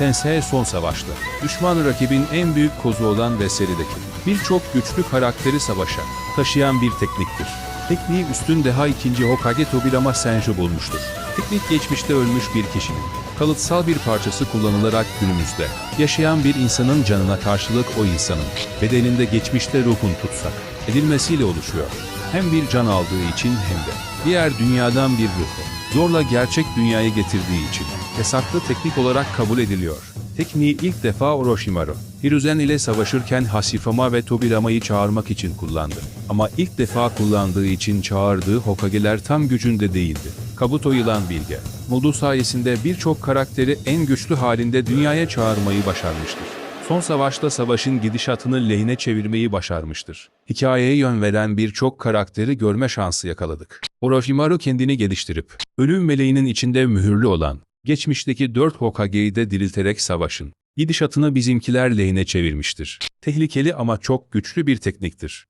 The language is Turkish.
Tensei son savaşta. Düşman rakibin en büyük kozu olan ve serideki birçok güçlü karakteri savaşa taşıyan bir tekniktir. Tekniği üstün deha 2. Hokage Tobirama Senju bulmuştur. Teknik geçmişte ölmüş bir kişinin kalıtsal bir parçası kullanılarak günümüzde yaşayan bir insanın canına karşılık o insanın bedeninde geçmişte ruhun tutsak edilmesiyle oluşuyor. Hem bir can aldığı için hem de diğer dünyadan bir ruhu zorla gerçek dünyaya getirdiği için yasaklı teknik olarak kabul ediliyor. Tekniği ilk defa Orochimaru, Hiruzen ile savaşırken Hasifama ve Tobirama'yı çağırmak için kullandı. Ama ilk defa kullandığı için çağırdığı Hokage'ler tam gücünde değildi. Kabuto yılan bilge, modu sayesinde birçok karakteri en güçlü halinde dünyaya çağırmayı başarmıştır. Son savaşta savaşın gidişatını lehine çevirmeyi başarmıştır. Hikayeye yön veren birçok karakteri görme şansı yakaladık. Orochimaru kendini geliştirip, ölüm meleğinin içinde mühürlü olan, geçmişteki dört Hokage'yi de dirilterek savaşın. Gidişatını bizimkiler lehine çevirmiştir. Tehlikeli ama çok güçlü bir tekniktir.